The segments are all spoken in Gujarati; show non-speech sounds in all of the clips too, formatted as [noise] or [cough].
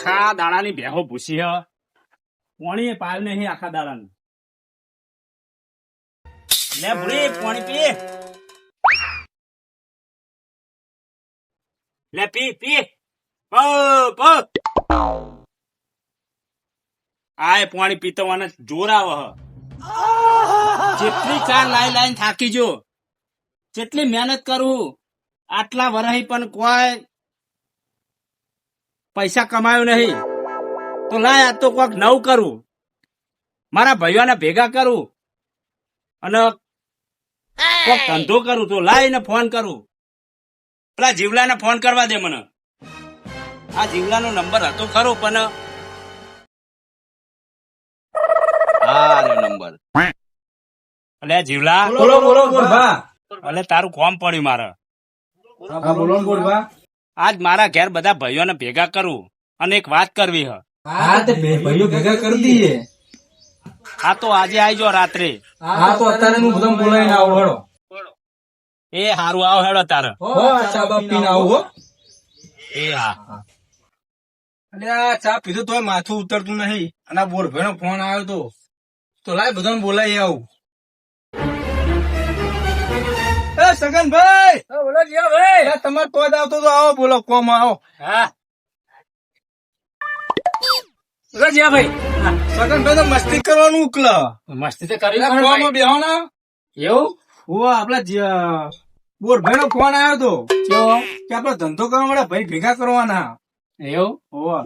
આખા દાડાની ભેહો ભૂસી હ. પોણી પાલ નહીં આખા દાડાની. લે ભૂરી, પોણી પી. લે પી પી. પો આય પાણી પીતો મને જોર આવ જેટલી ચાર લાઈ લાઈન થાકી જો, જેટલી મહેનત કરું, આટલા વરહી પણ કોઈ પૈસા કમાયો નહીં. તો લાય આ તો કોક નવું કરું. મારા ભાઈઓને ભેગા કરું અને કોક ધંધો કરું તો લાઈને ફોન કરું. પેલા જીવલાને ફોન કરવા દે મને. આ જીવલાનો નંબર હતો ખરો પણ આ નંબર. અલે જીવલા. બોલો બોલો બોલભા અલે તારું કોમ પડ્યું મારે. હા બોલો ને બોલભા આજ મારા ઘેર બધા ભાઈઓને ભેગા કરું અને એક વાત કરવી હ. હા તે ભાઈઓ ભેગા કરી દઈએ. આ તો આજે આવજો રાત્રે. હા તો અત્યારે હું બધા બોલાવીને આવું હેડો. એ હારું આવો હેડો તારે. હો ચા બા પીને આવું હો. એ હા. આ ચા પીધું તો માથું ઉતરતું નહીં. અને આ બોરભાઈનો ફોન આવ્યો તો. તો લાય બધાને બોલાવી આવું. એ સગનભાઈ બોલો ભાઈ. તમારે તો આવતો તો આવો બોલો કોમ આવો. હા. રજ્યા ભાઈ. સગનભાઈ તો મસ્તી કરવાનું ઉકલ. મસ્તી તો કરી કોમ બેહો ને. એવું? ઓ આપડા બોરભાઈ નો ફોન આવ્યો તો. કે આપડે ધંધો કરવા માટે ભાઈ ભેગા કરવાના. એવું? હોવા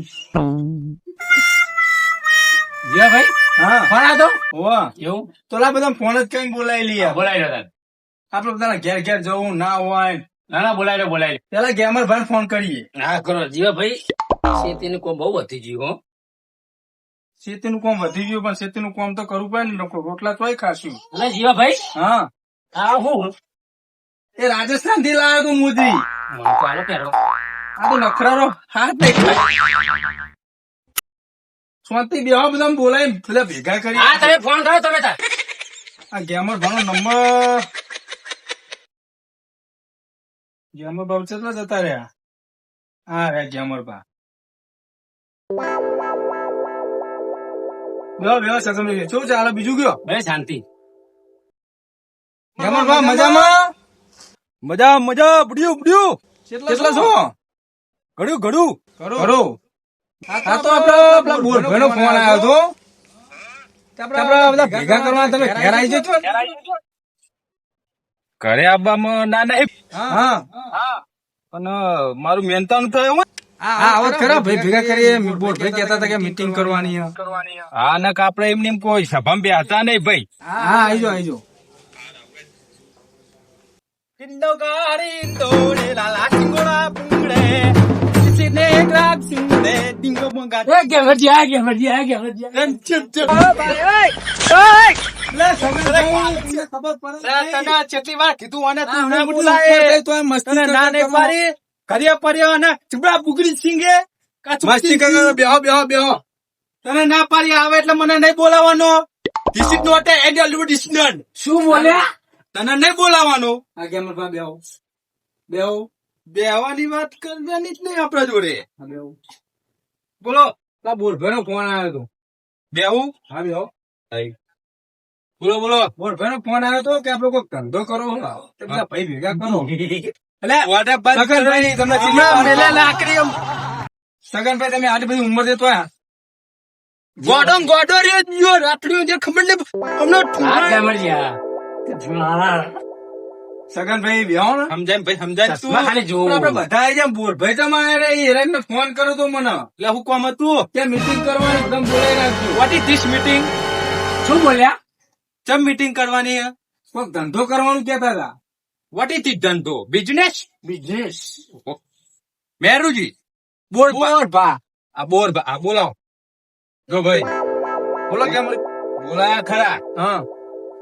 જીયા ભાઈ. હા. ફોન આવ્યો હોવા એવું? તો લા બધા ફોન જ કઈ બોલાવી લઈએ બોલાવી આપડે બધા ઘેર ઘેર જવું ના હોય ના ના બોલાય બોલાય પેલા ગેમર ભાઈ ફોન કરીએ. હા કરો. જીવા ભાઈ ખેતીનું કોમ બહુ વધી ગયું હો. ખેતી નું કામ વધી ગયું પણ ખેતી નું કામ તો કરવું પડે ને લોકો. રોટલા તોય ખાશું. એટલે જીવા ભાઈ હા. હા હું? એ રાજસ્થાનથી લાવ્યો તું મોદી ચાલો પહેરો. આ તો નખરારો હાથ નહીં સ્વાતિ બેવા બધા પેલા ભેગા કરી હા તમે ફોન કરો તમે તાર. આ ગેમર ભાનો નંબર ગેમર બાબુ કેટલા જતા રહ્યા? હા રે ગેમર બા. બેહો સગમ શું ચાલે? બીજું કયો? બે શાંતિ. ગેમર બા મજામાં? મજા મજા બુડ્યું બુડ્યું. કેટલા છો? ઘડ્યું ઘડું. ઘડો. હા તો આપડે પેલા બોરભાઈનો ફોન આવ્યો હતો આપડે બધા ભેગા કરવા તમે ઘેર આવી જજો. ઘરે આવવામાં ના નહીં હા. પણ મારું મહેનતાનું થયું હા ખરા. ભાઈ ભેગા કરીએ બોરભાઈ કહેતા હતા કે મીટિંગ કરવાની છે. હા નક આપડે એમને એમ કોઈ સભામાં બે હતા નહીં ભાઈ. હા આવીજો આવીજો કેટલી વાર કીધું અને તું ના ના બોલાય. બોલાય. તોય મસ્તી તને ના નહીં પાડી ઘરે પડ્યો અને ચૂપડા બુગડી સિંગે મસ્તી કરો બેહો બેહો બેહો. તને ના પાડી આવે એટલે મને નહીં બોલાવાનો ધીસ ઇઝ નોટ એ શું બોલ્યા તને નહીં બોલાવવાનો. આ ગેમર બા બેહો. બેહો. બેહવાની વાત કરવાની જ નહીં આપણા જોડે. બોલો. પેલા બોરભાઈ નો ફોન આવ્યો હતો બેહું? હા બેહો. બોલો બોલો. બોરભાઈ નો ફોન આવ્યો હતો કે આપડે કોઈ ધંધો કરો તે બધા ભાઈ ભેગા કરો. સગનભાઈ તમે આટલી બધી ઉંમર દેતો ગોડો ગોડો જ ગયો. ખબર ને હમણાં સગનભાઈ બેહો ને. સમજાય ભાઈ સમજાય તું? ખાલી જોવું. આપડે બધા જેમ જાય બોરભાઈ તમે આયા રે ને ફોન કર્યો તો મને. એટલે હું કોમ હતું? કે મીટિંગ કરવાની એકદમ બોલાઈ રાખજો. વોટ ઇઝ ધીસ મીટિંગ શું બોલ્યા? ચમ મીટિંગ કરવાની કોઈક ધંધો કરવાનું કેતા હતા વોટ ઇઝ ધીસ ધંધો? Business business Meruji. બોર બોર ભા. આ બોર બા- આ બોલાવો. જો ભાઈ. બોલો કેમ? બોલાયા ખરા. હા.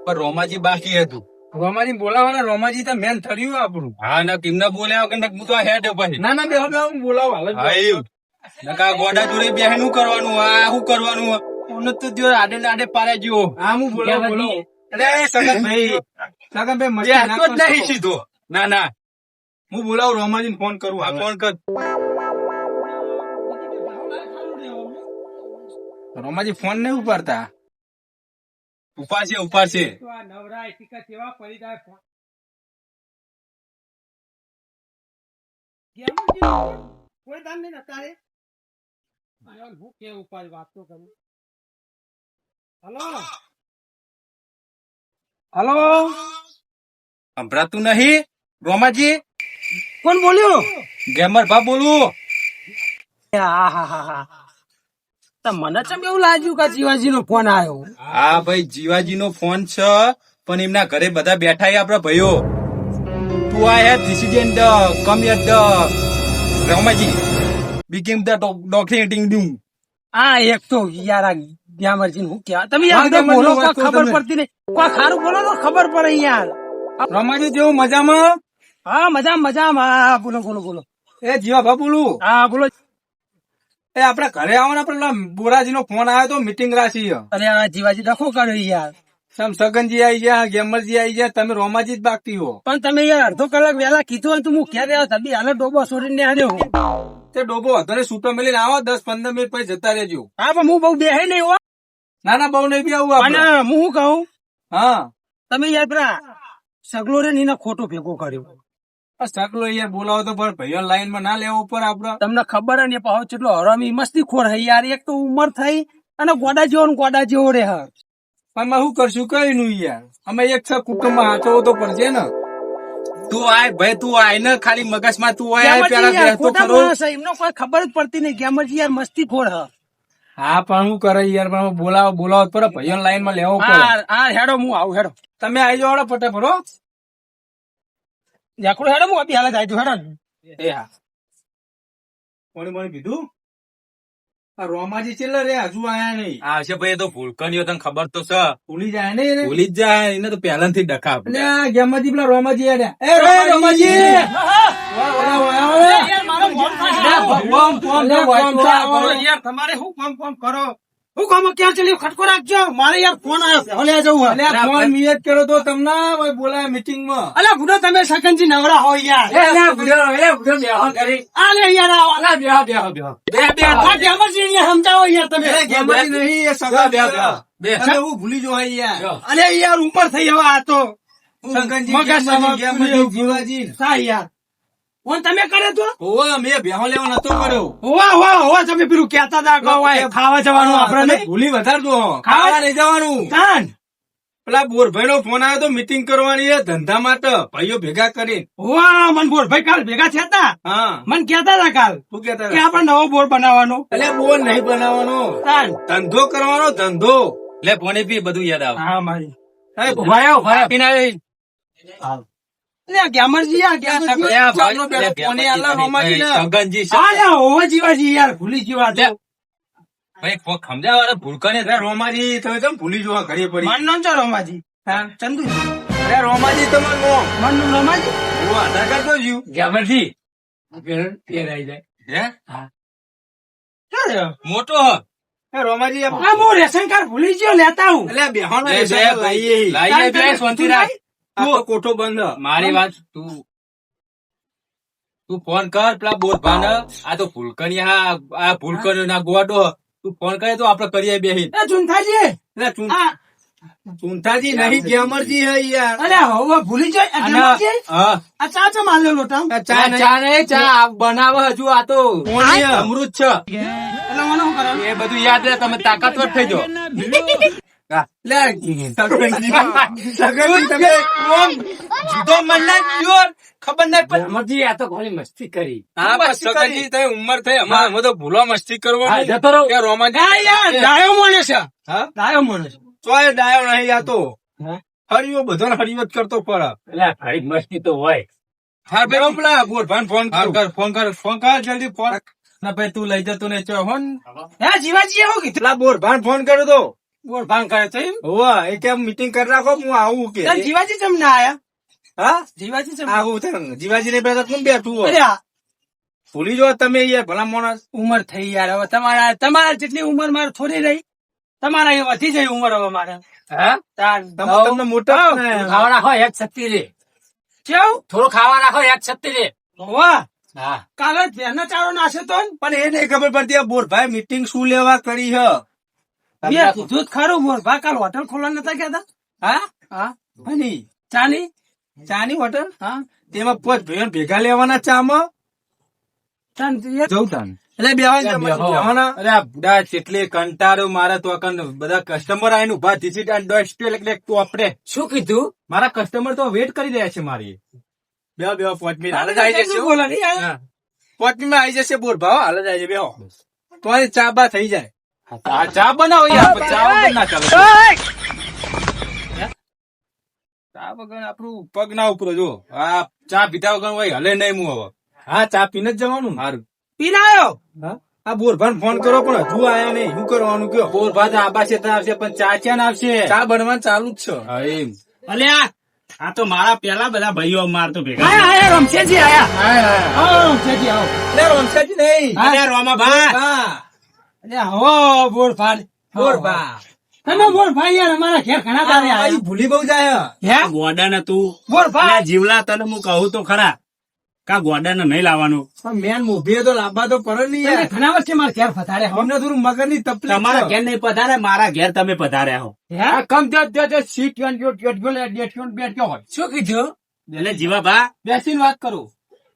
પણ રોમાજી બાકી હતું. રોમાજી બોલાવાના રોમાજી તો મેન થર્યું આપણું. હા ના કિમને બોલ્યા વગર હું તો હેડ પછી. ના ના બેહો બેહો હું બોલાવો હા નકા ગોડા જોડે બે શું કરવાનું? આ શું કરવાનું? ઓને તો જો આડે ને આડે પારે જો. હા હું બોલો બોલો અરે સગનભાઈ સગનભાઈ મસ્તી જે ના જ નહીં સીધો. ના ના. હું બોલાવું રોમાજીને ફોન કરું આ. ફોન કર. રોમાજી ફોન નહીં ઉપાડતા. ઉપાડશે ઉપાડશે હલો? સંભળાતું નહીં રોમાજી કોણ બોલ્યું? ગેમર ભા બોલું. મને ચમ એવું લાગ્યું કે જીવાજી નો ફોન આવ્યો? હા ભાઈ જીવાજી નો ફોન છે પણ એમના ઘરે બધા બેઠા આપડા ભાઈઓ. તું આ હેર ધીસ ધ કમ year the Ramaji. બીકિંગ the documenting ડું આ એક તો યાર આ ગ્યામરજી હું કે તમે યાર બોલો ખબર પડતી નહીં. કોઈ ખારું બોલો તો ખબર પડે યાર. રમાજી જેવું મજામાં? હા મજા મજામાં. બોલો બોલો બોલો. એ જીવા ભા બોલું. હા બોલો. એ આપડે ઘરે આવો ને પેલા બોરાજી નો ફોન આવ્યો તો મીટિંગ રાખી અરે આ જીવાજી ડખો કર્યો યાર. સમ સગનજી આવી ગયા ગેમરજી આવી ગયા તમે રોમાજી જ બાકી હો. પણ તમે યાર અડધો કલાક વહેલા કીધું હોય તો હું ક્યાં રહ્યો તમે હાલે ડોબો છોડીને આવ્યો તે ડોબો અત્યારે સૂટો મેલીને આવો દસ પંદર મિનિટ પછી જતા રહેજો. હા પણ હું બહુ બેહે નહીં હો. ના ના બહુ નહીં બી આવું. હું શું કહું? હા. તમે યાર પેલા સગલો રે નીના ખોટો ભેગો કર્યો. સકલો યાર બોલાવો તો પણ ભાઈઓ લાઈનમાં ના લેવો ઉપર આપડે. તમને ખબર હે ને પાહો કેટલો હરામી મસ્તી ખોર હે યાર એક તો ઉંમર થઈ અને ગોડા જેવો ને ગોડા જેવો રે હર પણ માં શું કરશું? કઈ નું યાર? અમે એક છ કુટુંબમાં હાચવો તો પડશે ને. તું આય ભાઈ તું આય ને ખાલી મગજમાં તું આય પેલા તો ખરો. એમનો કોઈ ખબર જ પડતી નહીં. ગેમરજી યાર મસ્તી ખોર હ. હા પણ હું કરે યાર પણ બોલાવો બોલાવો પર ભાઈઓ લાઈનમાં લેવો પડે. હા હેડો હું આવું હેડો. તમે આવી જાવ ભરો યાકડો હેડો મુ આપી હાલે જાય તું હેડો એ હા કોણી મને કીધું આ રોમાજી છેલ્લે રે હજુ આયા નહીં આ છે ભાઈ એ તો ભૂલકણીઓ તને ખબર તો છે ભૂલી જાય ને એને. ભૂલી જ જાય એને તો પહેલાથી ડખા એટલે આ ગેમજી પેલા રોમાજી આડ્યા એ રે રોમાજી તમારે શું કામ કામ કરો હું કામ ક્યાં ચલ્યું ખટકો રાખજો. મારે યાર ફોન આવ્યો ભલે જવું અલ્યા, ફોન મિયત કર્યો તો તમને ભાઈ બોલાય મીટિંગમાં અલ્યા ગુડો તમે સકનજી નવરા હો યાર. આલે યાર આવો. બે બે આ ગેમરજી ને સમજાવો યાર તમે. ગેમજી નહીં એ સગા બે, બે, અરે હું ભૂલી જો યાર. અરે યાર ઉપર થઈ જવા આ તો. ગેમજી, ગેમજી, જીવાજી. હા યાર. ફોન તમે કરે તો? હોવે, મેં બેહો લેવો નતો કર્યો. હોવા હોવા હોવા તમે પેલું કેતા હતા કે ખાવા જવાનું આપણે ભૂલી વધારજો ખાવા? નહીં જવાનું. કાન પેલા બોરભાઈ નો ફોન આવ્યો તો મીટિંગ કરવાની છે ધંધા માટે ભાઈઓ ભેગા કરી વાહ મન બોર ભાઈ કાલ ભેગા થયા હતા? હા. મન કેતા હતા કાલ શું કેતા કે આપણે નવો બોર બનાવવાનો. એટલે બોર નહીં બનાવવાનો. ધંધો કરવાનો ધંધો. લે ફોને પી બધું યાદ આવે. હા મારી. ભાઈ ભાઈ પીને આવી રોમાજી ને. સગનજી છે. હા લે હોવા જીવાજી યાર ભૂલી જીવા તો ભાઈ કોક સમજાવો અરે ભૂલકણી અરે રોમાજી તમે ભૂલી જો ઘડી પડી મન નો છો રોમાજી. ચંદુ. અરે રોમાજી તમે મનનું રોમાજી. હું આધાર કાર્ડ તો જ્યું. ગેમરજી હે? ક્યાં રહ્યો? મોટો રોમાજી આ- હું. રેશન કાર્ડ ભૂલી ગયો લેતા હું એટલે બેહોનો ભાઈ શાંતિ રાખ. આ તો કોઠો બંધ. મારી વાત તું તું ફોન કર પેલા બોરભાને આ તો ભૂલકણી હા આ ભૂલકણી ના ગોડો તું ફોન કરે તો આપડે કરીએ બેહી ચુંથાજી! ચુનથાજી એટલે ચૂં- આ ચૂંટાજી નહીં ગેમરજી હે યાર. અરે હવે ભૂલી જાય આ? ચા ચા મારેલો ટામ. ચા ચા ને ચા બનાવે હજુ આ તો. અમૃત છે. એટલે મને શું કરવાનું? એ બધું યાદ રહે તમે તાકાતવર થઈ જાઓ. [laughs] ખબર નહીં પણ આ તો ઘણી મસ્તી કરી હા પણ સગનજી તમે ઉંમર થઈ અમારે અમે તો ભૂલો મસ્તી કરવો જતો રહો. કે રોમાજી ડાયો માણસ હા? ડાયો માણસ ચોય ડાયો નહીં આ તો હરિયો બધો હરિયો જ કરતો પડે એટલે ઘણી મસ્તી તો હોય હા ભાઈ પેલા બોરભાઈને ફોન હા, કર ફોન કર ફોન કર જલ્દી ફોન ના ભાઈ તું લઈ જતો ને ચો હોન હે જીવાજી એવું કીધું પેલા ભાન ફોન કર્યો તો બોલ ભાંગ કરે તો એમ? હોવા એ કેમ મીટિંગ કરી રાખો હું આવું કે. જીવાજી ચમ ના આયા? હા? જીવાજી ચમ આવું છે. જીવાજી ને પેલા કોણ બેઠું હોય? ભૂલી જો તમે યાર ભલા માણસ. ઉંમર થઈ યાર હવે તમારા તમારા જેટલી ઉંમર મારે થોડી રહી તમારા એ વધી જાય ઉંમર હવે મારે. હા? તાર તમને મોટા ખાવા રાખો એક છત્તી રે. કેવું? થોડું ખાવા રાખો એક છત્તી રે. હોવા. હા. કાલે ભેનો ચારો નાશે તો પણ એ નહીં ખબર પડતી બોર ભાઈ મીટિંગ શું લેવા કરી હ? મેં કીધું ખરું મોર ભા કાલ હોટલ ખોલવા નતા કહેતા હા? હા. હની ચાની? ચાની હોટલ? હા? તેમાં પોચ ભાઈઓ ભેગા લેવાના ચામાં? ચાન જવું તાન. એટલે બેહવાના અરે બુડા કેટલી કંટાળો મારે તો બધા કસ્ટમર આવીને ઊભા એટલે તું આપણે શું કીધું? મારા કસ્ટમર તો વેટ કરી રહ્યા છે મારી. બેહો બેહો પોચ મિનિટ. આવી જશે બોલો નહીં પોચ મિનિટ આવી જશે બોર ભાવ હાલ જ આવી જાય બેહો. તમારી ચા બા થઈ જાય. આ ચા બનાવો યાર ચા વગર ના ચાલે. ચા વગર આપણું પગ ના ઉપરો જો. આ ચા પીધા વગર હોય હલે નહીં હું હવે. હા ચા પીને જ જવાનું સારું પીને આવ્યો આ બોરભાન ફોન કરો પણ હજુ આયા નહીં. શું કરવાનું કયો? બોર ભાત આબા છે આવશે પણ ચા ક્યાં ના આવશે? ચા બનવાનું ચાલુ જ છે. હા, એમ. અલ્યા આ તો મારા પેલા બધા ભાઈઓ મારતો ભેગા આયા આયા રમશેજી આયા. આવો રમશેજી આવો. લે નહીં. અલ્યા રોમાભા હા અરે આવો બોલ તમે બોલ ભાઈ યાર અમારા ઘેર ઘણા તારે આ ભૂલી બહુ જાય હે. ગોડાને તું બોલ ભાઈ જીવલા તને હું કહું તો ખરા. કા ગોડાને નહીં લાવવાનું? પણ મેન મોભીએ તો લાંબા તો પડે નહીં યાર. ઘણા વર્ષે મારા ઘેર પધારે અમને થોડું મગજની તકલીફ તમારા ઘેર નહીં પધારે મારા ઘેર તમે પધાર્યા હો. હે? આ કમ જો તે તે સીટ યોન યોટ યોટ ગોલે ડેટ યોન બેટ ક્યાં હોય શું કીધું? એટલે જીવાભા બેસીને વાત કરું.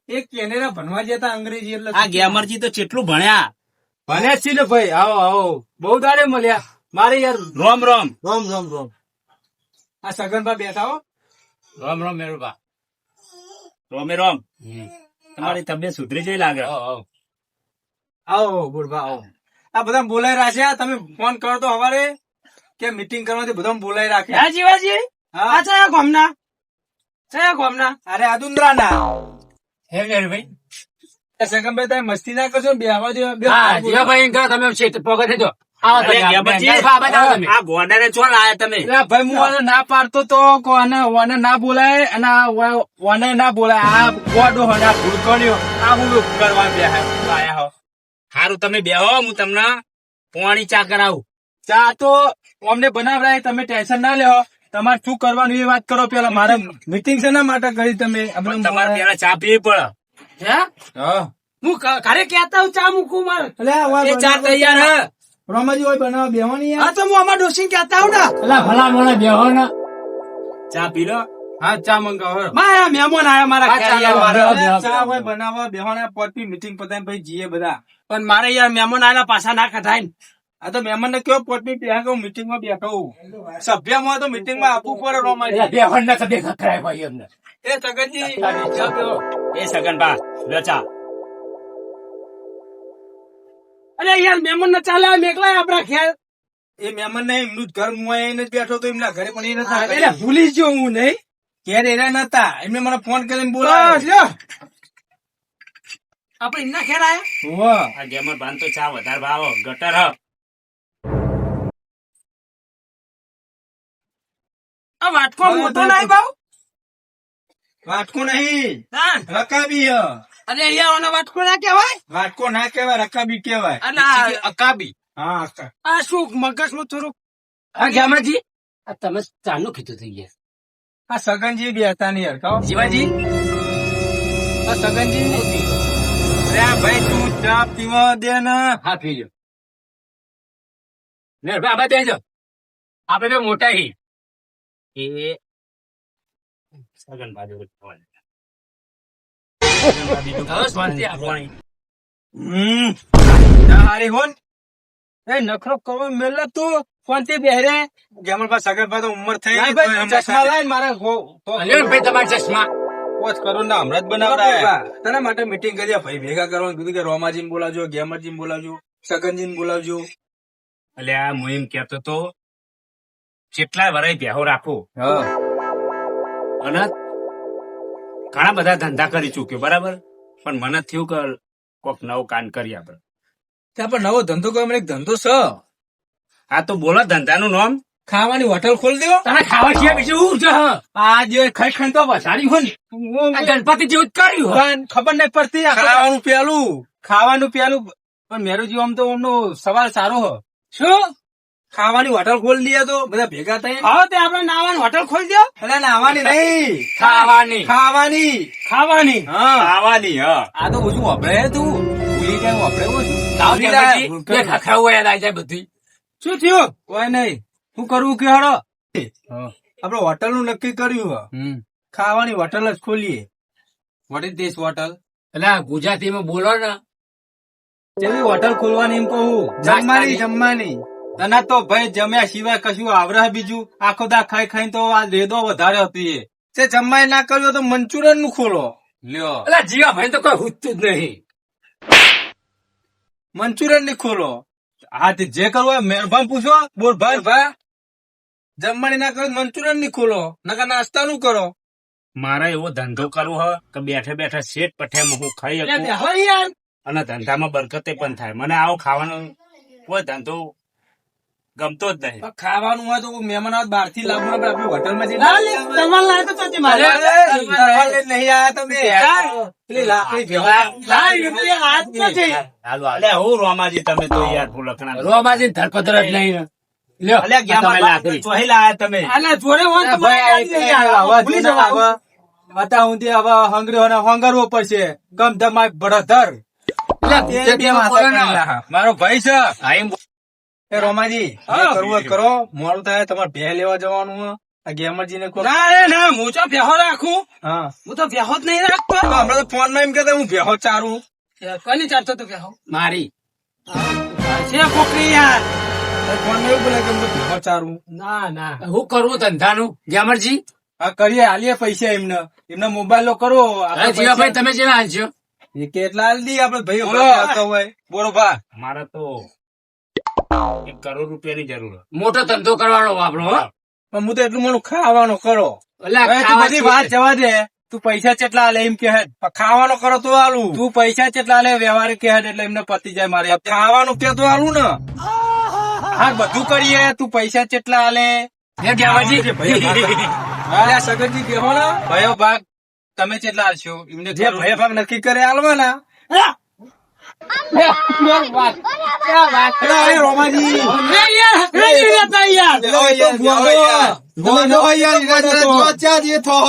એક કેનેડા ભણવા જતા અંગ્રેજી એટલે આ ગેમરજી તો કેટલું ભણ્યા? ભલે છીએ ને ભાઈ. આવો આવો. બહુ દાડે મળ્યા. મારે યાર રોમ રોમ. રોમ રોમ રોમ. આ સગનભા બેઠા હો. રોમ રોમ મેરુભા. રોમે રોમ. તમારી તબિયત સુધરી જઈ લાગે. આવો બોલભા આવો આ બધા બોલાઈ રહ્યા છે. આ તમે ફોન કરો તો હવારે કે મીટિંગ કરવાથી બધા બોલાઈ રાખે. હાજી જીવાજી. હા. આ ચયા ગોમના. ચયા ગોમના. અરે આદુંદ્રા ના હે મેરુભાઈ એ તમે મસ્તી ના કરશો ને? બેહવા દો હા જીવાભાઈ કહો તમે છે પગત હેજો આવો તમે અરે ગેમરજી, આ ગોડાને ચો લાયા તમે? એટલે ભાઈ હું આને ના પાડતો તો કોને ઓને ના બોલાય અને ઓને ના બોલાય. આ ગોડો હોય આ ભૂલકણ્યો. આ હું કરવા બેહ્યા આયા હો. સારું તમે બેહો હું તમને પોણી ચા કરાવું. ચા તો અમને બનાવડાય તમે ટેન્શન ના લેવો તમારે શું કરવાનું એ વાત કરો પેલા. મારે મીટિંગ શેના માટે કરી તમે? તમારે પેલા ચા પીવી પડે. હે? હા. હું ઘરે કેતા હું ચા મૂકું માર. એટલે ચા તૈયાર હે. રમાજી હોય બનાવ બેહવાની હા તો હું અમાર ડોસીને કેતા હું ને. એટલે ભલા મને બેહો ને ચા પી લો. હા ચા મંગાવો. મારા મહેમાન આયા મારા. ચા હોય બનાવવા બેહવાના પોતપી મીટિંગ પતાવીને પછી જીએ બધા. પણ મારે યાર મહેમાન આયેલા પાછા ના કઢાય ને આ તો મહેમાન ને કયો પોતપી બેહા કહું મીટિંગમાં બેઠો સભ્યમાં તો મીટિંગમાં આપવું પડે રોમાજી. એટલે બેહો ને કદી ખખડાય ભાઈ એમને. એ સગનજી ચા પીવો. એ સગનભા બા લો ચા અરે યાર મહેમાન ને ચાલે એકલા આપડા ખ્યાલ. એ મહેમાન ને એમનું જ ઘર હું એને જ બેઠો તો એમના ઘરે પણ એ નતા એટલે ભૂલી જ ગયો હું નહીં. ક્યારે એરા નતા? એમને મને ફોન કરીને બોલાવ્યો. લ્યો. આપડે એમના ઘેર આયા? આ ગેમર તો ચા વધારે ભાવો. ગટર હ આ વાટકો મોટો નહીં બાવ. વાટકો નહીં. રકાબી હ. અરે અહીંયા વાટકો ના કહેવાય? વાટકો ના કહેવાય રકાબી કહેવાય. અને આ- અકાબી. હા આ શું મગજમાં થોડુંક હા જામાજી આ તમે ચાનું કીધું થઈ ગયા. આ સગનજી બી હતા નહીં હરકાવ જીવાજી? આ સગનજી અરે ભાઈ તું ચા પીવા દે ને. હા પી લ્યો ને ભાઈ આબા બેસજો આપણે મોટા હી. એ સગન. સગન બીજું નખરો કરો મેલ તું? ફોનથી બેહરે. ગેમલભા સગનભા તો ઉંમર થઈ ચશ્મા લાય મારે ભાઈ તમારા ચશ્મા. ના હમણાં જ બનાવડા તને માટે મીટિંગ કરી ભાઈ ભેગા કરવાનું કીધું કે રોમાજી બોલાવજો ગેમરજી બોલાવજો સગનજી બોલાવજો. એટલે આ હું એમ કેતો તો કેટલાય વરાય બેહો રાખો. હા. અને ઘણા બધા ધંધા કરી ચૂક્યો બરાબર? પણ મને થયું કે કોક નવો કાન કરી આપણે. ત્યાં પણ નવો ધંધો મને એક ધંધો છે. આ તો બોલો ધંધાનું નામ. ખાવાની હોટલ ખોલી દેવો. તને ખાવા છે બીજું હું છે? આ જે ખાઈ ખાઈ તો વસાડી હોય ને ગણપતિ જેવું કર્યું હો. પણ ખબર નહીં પડતી ખાવાનું પેલું. ખાવાનું પેલું પણ મેરુજી આમ તો એમનો સવાલ સારો હ શું? ખાવાની હોટલ ખોલી દઈએ તો બધા ભેગા થઈ હા તે આપણે નાવાની હોટલ ખોલી દો. એટલે નાવાની નહીં. ખાવાની. ખાવાની. ખાવાની. હા. ખાવાની હા. આ તો બધું વાપરે તું. ભૂલી જાય વાપરે યાદ આવી જાય. બધી. શું થયું? કોઈ નહીં. શું કરવું કે હડો. આપડે હોટલનું નક્કી કર્યું ખાવાની હોટલ જ ખોલીએ. વોટ ઇઝ ધીસ હોટલ એટલે ગુજરાતીમાં બોલો ને. જેવી હોટલ ખોલવાની એમ કહું? જમવાની જમવાની. તને તો ભાઈ જમ્યા સિવાય કશું આવરે બીજું? આખો દા ખાઈ ખાઈ તો આ રેદો વધારે હતી તે જમવાય ના કર્યો તો મંચુરિયનનું ખોલો. લ્યો. એટલે જીવા ભાઈ તો કોઈ હુજતું જ નહીં. મંચુરિયનની ખોલો. હા તે જે કરવું હોય મહેરબાન પૂછો. બોલ ભાઈ. ભાઈ જમવાની ના કરો મંચુરિયનની ખોલો. નકા નાસ્તા નું કરો. મારે એવો ધંધો કરવો હોય કે બેઠે બેઠે શેઠ પઠે હું ખાઈ શકું. યાર. અને ધંધામાં બરકતે પણ થાય. મને આવો ખાવાનો કોઈ ધંધો ગમતો જ નહીં. ખાવાનું હોય તો મહેમાન આવે બહારથી લાવવું આપણે આપણી હોટલમાં જઈને ના લે, તમારે તો ચાલતી મારે. અરે, તમારે લઈને નહીં આયા તમે. રોમાજી તમે તો યાર ફૂલકણા રોમાજી ધરપતર જ નહીં. હંગરવો પડશે. ગમ ધમાય ભડધર. મારો ભાઈ છે. એ રોમાજી કરવું કરો. મોડું થાય તમારે ભે લેવા જવાનું આ ગેમરજી ને ના રે ના હું તો ભેહો રાખું. હા. હું તો ભેહો જ નહીં રાખતો. હમણાં તો ફોનમાં એમ કહેતા હું ભેહો ચારું. કોની ચાલતો તો ભેહો મારી. છે કોકરી યાર. ફોનમાં એવું બોલે કે હું તો ભેહો ચારું. ના ના. હું કરવું ધંધાનું? ગ્યામરજી હા કરીએ હાલીએ પૈસા એમને. એમને મોબાઈલ કરો. આપણે જીવાભાઈ તમે જેવા હાલશો? એ કેટલા હાલ દી આપડે ભાઈ આવતા હોય. બોલો ભા. મારા તો એક કરોડ રૂપિયાની જરૂર મોટો ધંધો કરવાનો આપણો પણ હું. તો એટલું મને ખાવાનો કરો. એટલે બધી વાત જવા દે. તું પૈસા કેટલા લે એમ કે ખાવાનો કરો તો આલું. તું પૈસા કેટલા લે વ્યવહાર કે એટલે એમને પતી જાય મારે. ખાવાનું કે તો આલું ને. હા બધું કરીએ. તું પૈસા કેટલા આલે. સગનજી બેહો ને. ભયો ભાગ. તમે કેટલા આલશો? એમને જે ભય ભાગ નક્કી કરે આલવાના.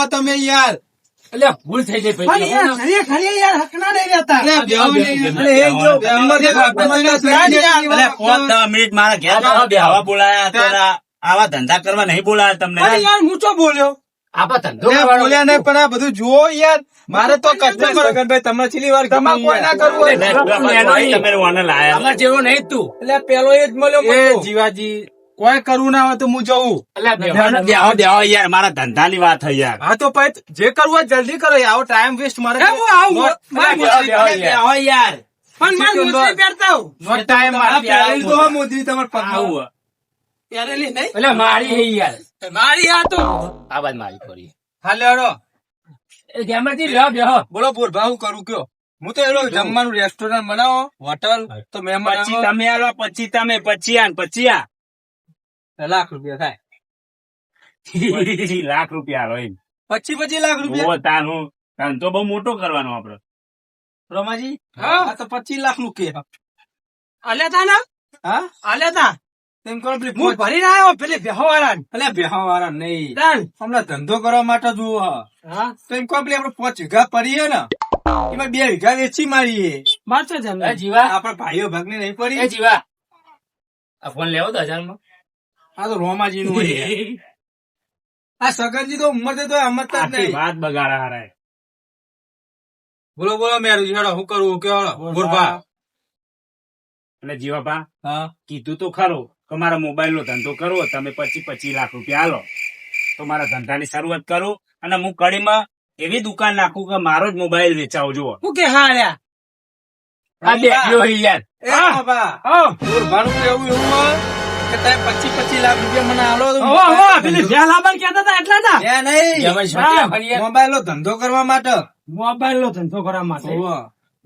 તમે યાર ભૂલ થઈ ભાઈ મિનિટ મારા ઘેર બોલાયા આવા ધંધા કરવા નહીં બોલાયા તમને યાર હું કરવાનો બોલ્યા નહીં પણ આ બધું જુઓ યાર. મારે તો કસ્ટમર ભાઈ તમે છેલ્લી વાર તમારે કોઈ ના કરવું તમે ઓને લાયા. અમાર જેવો નહીં તું. એટલે પેલો એ જ મળ્યો જીવાજી. કોઈ કરવું ના હોય તો હું જઉં. એટલે બેહો, બેહો, બેહો યાર મારા ધંધાની વાત થઈ યાર. હા તો પછી જે કરવું હોય જલ્દી કરો આવો ટાઈમ વેસ્ટ મારે હું આવું. યાર. પણ મારે પહેરતા હોઉં. ટાઈમ મારે પહેરેલી તો મોદી તમારે. આવું. પહેરેલી નહીં? એટલે મારી યાર. મારી આ તો આ વાત મારી ખોરી. હાલે હળો. એ ગેમરજી બેહો બેહો. બોલો બોલ ભાવ કરું કયો? હું તો એલો જમવાનું રેસ્ટોરન્ટ બનાવો હોટલ તો મહેમાન પછી તમે આલો પછી તમે પછી આ પછી આ. લાખ રૂપિયા થાય. લાખ રૂપિયા આલો એમ. પછી પચી લાખ રૂપિયા. તાનું તાન તો બહુ મોટો કરવાનો આપડે. રમાજી હા. તો પચીસ લાખનું કે. આલ્યા તા ના? હા? આલ્યા તા? તેમ કરો પેલી હું પોચ- ભરીને આવ્યો પેલી બેહો વાળા અલ્યા નહીં. હમણાં ધંધો કરવા માટે જુઓ. હ. પેલી આપડે પાંચ વીઘા પડીએ ને એમાં બે વીઘા વેચી મારીએ. મારતો જીવા આપડા ભાઈઓ ભાગને નહીં પડી. જીવા આ ફોન લેવો તો હજારમાં આ તો રોમાજી નું આ સગનજી તો ઉંમર તો અમરતા જ નહીં. વાત બગાડા હારાય બોલો બોલો મેરું હેડો હું કરું? કે હળો બોરભા એટલે જીવાપા હા? કીધું તો ખરું. કે મારા મોબાઈલનો ધંધો કરો તમે પચી પચીસ લાખ રૂપિયા આલો. તો મારા ધંધાની શરૂઆત કરું અને હું કડીમાં એવી દુકાન નાખું કે મારો જ મોબાઈલ વેચાવો જુઓ. હું કે હા લ્યા. આ બેઠ્યો હોય યાર. એ બાબા બોરભાનું તો એવું એવું કે તમે પચી પચીસ લાખ રૂપિયા મને આલો તો હો હો પેલી કહેતા હતા એટલા હતા. એ નહીં. મોબાઈલ નો ધંધો કરવા માટે. મોબાઈલ નો ધંધો કરવા માટે.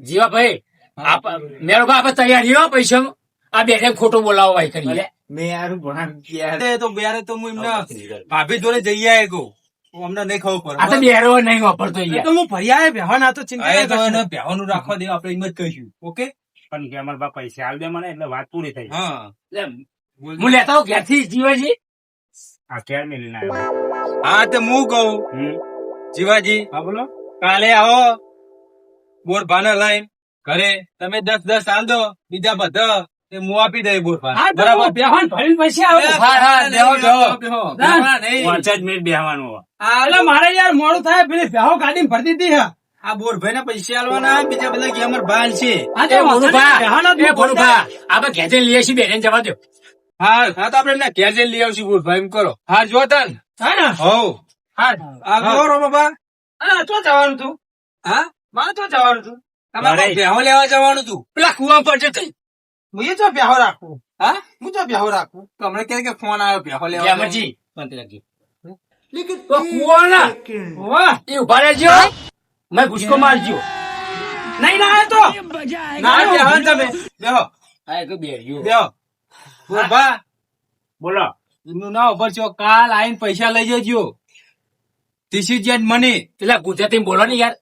જીવા ભાઈ આપ મેરો કો આપણે હો પૈસા આ બેઠે ખોટું બોલાવો ભાઈ કરી. મેં યાર ભણા તો બેરે તો હું એમને ભાભી જોડે જઈ આય ગો અમને નહીં ખબર આ તો બેરો નહીં વાપરતો તો હું ભર્યા ચિંતા બેહવાનું રાખવા દે આપણે એમ જ કહીશું. ઓકે? પણ કે અમારા બા પૈસા આલ દે મને એટલે વાત પૂરી થઈ. હા. હું લેતા હું ક્યાંથી જીવાજી? આ ક્યારે મેલી હા તો હું કહું. જીવાજી હા બોલો. કાલે આવો બોર ભાના લાઈન ઘરે તમે દસ દસ આલ દો બીજા બધા એ હું આપી દઈ બોરભા બરાબર? બેહોન ભરીને પછી આવો. હા હા દેવો દેવો પાંચ જ મિનિટ બેહવાનું એટલે મારે યાર મોડું થાય પેલી બેહો ગાડી હતી હા. આ બોરભાઈ ના પૈસા આલવાના બીજા બધા ગેમર ભાન છે. આ તો બોલુભા, બેહોન જ એ બોલુભા, આપણે ઘેર જઈને લઈએ છીએ બેને જવા દો હા હા તો આપડે એમના ઘેર લઈ આવશું બોરભાઈ એમ કરો. હા જો તન. હા ને? હવ. હા. આ હા. તો જવાનું તું. હા? મારે તો જવાનું તું. તમારે બેહો લેવા જવાનું તું. પેલા કુવા પર જતી એ તો બેહો રાખું. હા? હું તો બ્યાહો રાખું. તો હમણાં ક્યારે કે ફોન આવ્યો બ્યાહો લેવા જવાનું. ગેમરજી તો કુવા ના. વાહ એ ઊભા રહેજો. મેં ગુસ્કો મારજો. નહીં ના તો? ના બ્યાહો તમે. બ્યાહો હા એ તો બ્યાહો ઊભા. બોલો. એમનું ના ઉભર છો કાલ આઈને પૈસા લઈ જજો. ધીસ ઇઝ જેટ મની પેલા ગુજરાતી બોલો ને યાર.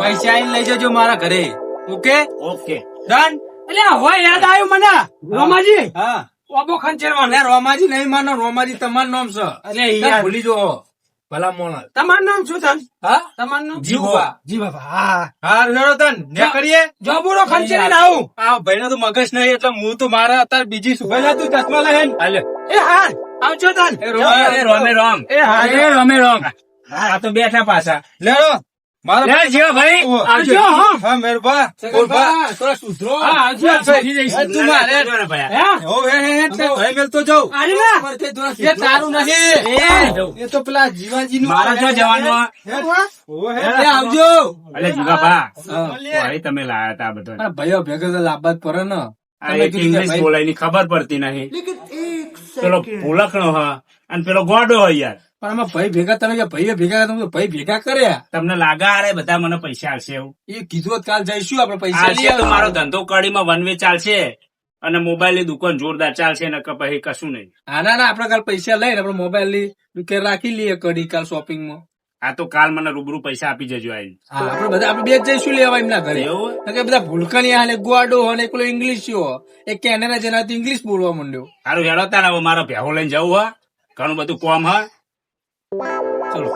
પૈસા આઈને લઈ જજો મારા ઘરે. ઓકે ઓકે ડન એટલે હવે યાદ આવ્યું મને? રોમાજી? હા. ઓબો ખંચેરવાનો રોમાજી નહીં માનો રોમાજી તમારું નામ છે. અરે ભૂલી જો ભલા મોણા તમારું નામ શું છે? હા? તમારું નામ? જીવબા. જી હા. હા હેડો તન ને કરીએ? જોબુરો ખંચેરીને આવું આ ભાઈનો તો મગજ નહીં એટલે હું તો મારા અત્યારે બીજી સુભાઈ તું ચશ્મા હાલે. એ હા આવજો તન. એ રોમે રોમ એ હા અરે રમે રમ. આ તો બેઠા પાછા. લેડો મારા જીવા ભાઈ. આવજો. હા. હા મેરબા બોલબા થોડા સુધરો. હા, આવજો, આવજો. સુધરી જઈશ. તું મારે હે? હે, હે, હે, તે ભાઈ મેલ તો જાઉં. આજે ના એ તારું નહીં એ તો પેલા જીવાજી નું મારા જો જવાનું આવજો. અલે જીવાભા હા. ભાઈ તમે લાયા તા બધો. ભાઈઓ ભેગા લાબાદ પર ને. ઇંગ્લિશ બોલાયની ખબર પડતી નહીં. પેલો ભૂલકણો હા. અને પેલો ગોડો હોય યાર. પણ આમાં ભાઈ ભેગા તમે ભાઈ ભેગા તમે ભાઈ ભેગા કર્યા. તમને લાગા અરે બધા મને પૈસા આવશે એવું. એ કીધું કાલ જઈશું આપડે પૈસા તો મારો. ધંધો કડીમાં વન વે ચાલશે અને મોબાઈલની દુકાન જોરદાર ચાલશે ને પછી કશું નહીં. હા ના ના આપડે કાલ પૈસા લઈને આપડે મોબાઈલની દુકાન રાખી લઈએ કડી કાલ શોપિંગમાં આ તો કાલ મને રૂબરૂ પૈસા આપી જજો આવી આપડે બધા આપડે બે જઈશું લેવા એમના ઘરે. એવું? કે બધા ભૂલકાની હાલે ગુઆડો અને પેલો ઇંગ્લિશ એક કેનેડા જેના ઇંગ્લિશ બોલવા માંડ્યો. સારું હેડો તારા મારો ભેહો લઈને જવું હા. ઘણું બધું કોમ હા. ચલો.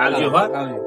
આવજો હા? આવજો.